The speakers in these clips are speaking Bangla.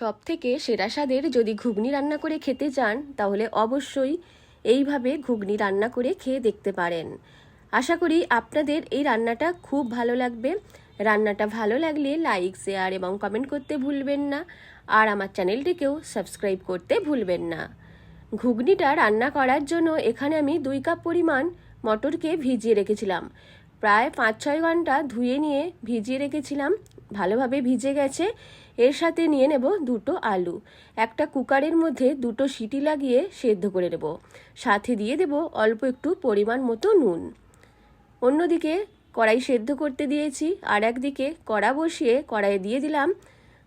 সব থেকে সেরা স্বাদের যদি ঘুগনি রান্না করে খেতে চান, তাহলে অবশ্যই এইভাবে ঘুগনি রান্না করে খেয়ে দেখতে পারেন। আশা করি আপনাদের এই রান্নাটা খুব ভালো লাগবে। রান্নাটা ভালো লাগলে লাইক, শেয়ার এবং কমেন্ট করতে ভুলবেন না। আর আমার চ্যানেলটিকেও সাবস্ক্রাইব করতে ভুলবেন না। ঘুগনিটা রান্না করার জন্য এখানে আমি দুই কাপ পরিমাণ মটরকে ভিজিয়ে রেখেছিলাম। প্রায় পাঁচ ছয় ঘণ্টা ধুয়ে নিয়ে ভিজিয়ে রেখেছিলাম। ভালোভাবে ভিজে গেছে। এর সাথে নিয়ে নেব দুটো আলু। একটা কুকারের মধ্যে দুটো সিটি লাগিয়ে সেদ্ধ করে নেব। সাথে দিয়ে দেব অল্প একটু পরিমাণ মতো নুন। অন্যদিকে কড়াই সেদ্ধ করতে দিয়েছি আর একদিকে কড়া বসিয়ে কড়াইয়ে দিয়ে দিলাম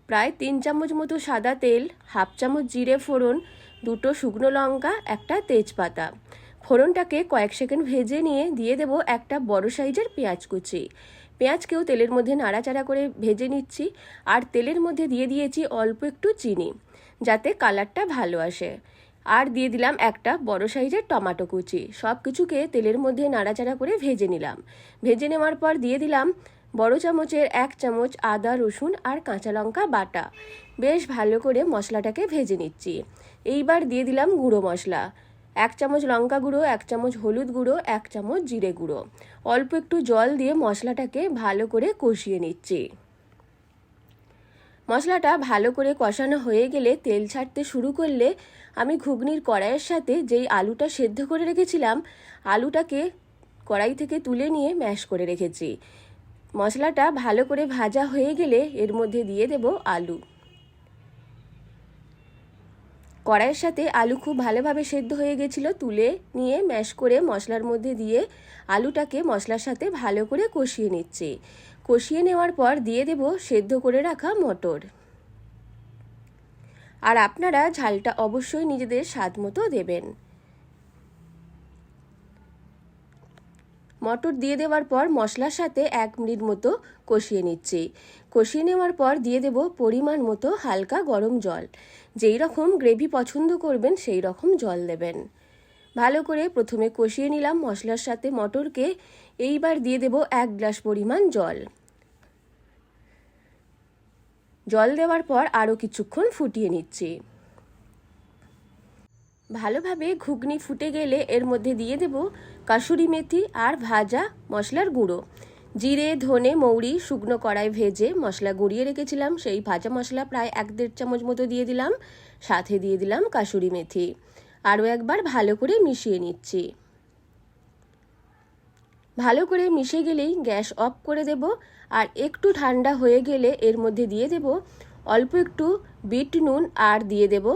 প্রায় তিন চামচ মতো সাদা তেল, হাফ চামচ জিরে ফোড়ন, দুটো শুকনো লঙ্কা, একটা তেজপাতা। ফোড়নটাকে কয়েক সেকেন্ড ভেজে নিয়ে দিয়ে দেব একটা বড় সাইজের পেঁয়াজ কুচি। পেঁয়াজকেও তেলের মধ্যে নাড়াচাড়া করে ভেজে নিচ্ছি আর তেলের মধ্যে দিয়ে দিয়েছি অল্প একটু চিনি, যাতে কালারটা ভালো আসে। আর দিয়ে দিলাম একটা বড় সাইজের টমাটো কুচি। সব কিছুকে তেলের মধ্যে নাড়াচাড়া করে ভেজে নিলাম। ভেজে নেওয়ার পর দিয়ে দিলাম বড় চামচের এক চামচ আদা, রসুন আর কাঁচা লঙ্কা বাটা। বেশ ভালো করে মশলাটাকে ভেজে নিচ্ছি। এইবার দিয়ে দিলাম গুঁড়ো মশলা। এক চামচ লঙ্কা গুঁড়ো, এক চামচ হলুদ গুঁড়ো, এক চামচ জিরে গুঁড়ো। অল্প একটু জল দিয়ে মশলাটাকে ভালো করে কষিয়ে নিচ্ছি। মশলাটা ভালো করে কষানো হয়ে গেলে তেল ছাড়তে শুরু করলে আমি ঘুগনির কড়াইয়ের সাথে যেই আলুটা সেদ্ধ করে রেখেছিলাম, আলুটাকে কড়াই থেকে তুলে নিয়ে ম্যাশ করে রেখেছি। মশলাটা ভালো করে ভাজা হয়ে গেলে এর মধ্যে দিয়ে দেব আলু। কড়াইয়ের সাথে আলু খুব ভালোভাবে সেদ্ধ হয়ে গেছিল, তুলে নিয়ে ম্যাশ করে মশলার মধ্যে দিয়ে আলুটাকে মশলার সাথে ভালো করে কষিয়ে নিচ্ছে। কষিয়ে নেওয়ার পর দিয়ে দেব সেদ্ধ করে রাখা মটর। আর আপনারা ঝালটা অবশ্যই নিজেদের স্বাদ মতো দেবেন। মটর দিয়ে দেওয়ার পর মশলার সাথে এক মিনিট মতো কষিয়ে নিচ্ছি। কষিয়ে নেওয়ার পর দিয়ে দেব পরিমাণ মতো হালকা গরম জল। যেই রকম গ্রেভি পছন্দ করবেন, সেই রকম জল দেবেন। ভালো করে প্রথমে কষিয়ে নিলাম মশলার সাথে মটরকে। এইবার দিয়ে দেব এক গ্লাস পরিমাণ জল। জল দেওয়ার পর আরও কিছুক্ষণ ফুটিয়ে নিচ্ছি। ভালোভাবে ঘুগনি ফুটে গেলে এর মধ্যে দিয়ে দেব কাসুরি মেথি আর ভাজা মশলার গুঁড়ো। জিরে, ধনে, মৌরি, শুকনো কড়াই ভেজে মশলা গুঁড়িয়ে রেখেছিলাম। সেই ভাজা মশলা প্রায় এক দেড় চামচ মতো দিয়ে দিলাম। সাথে দিয়ে দিলাম কাসুরি মেথি। আরও একবার ভালো করে মিশিয়ে নিচ্ছি। ভালো করে মিশে গেলেই গ্যাস অফ করে দেব। আর একটু ঠান্ডা হয়ে গেলে এর মধ্যে দিয়ে দেব অল্প একটু বিট নুন আর দিয়ে দেব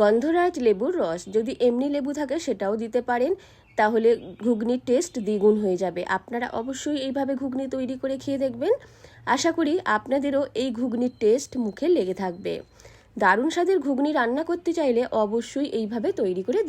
গন্ধরাজ লেবুর রস, যদি এমনি লেবু থাকে সেটাও দিতে পারেন, তাহলে ঘুগনির টেস্ট দ্বিগুণ হয়ে যাবে। আপনারা অবশ্যই এইভাবে ঘুগনি তৈরি করে খেয়ে দেখবেন। আশা করি আপনাদেরও এই ঘুগনির টেস্ট মুখে লেগে থাকবে। দারুণ স্বাদের ঘুগনি রান্না করতে চাইলে অবশ্যই এইভাবে তৈরি করে দেখ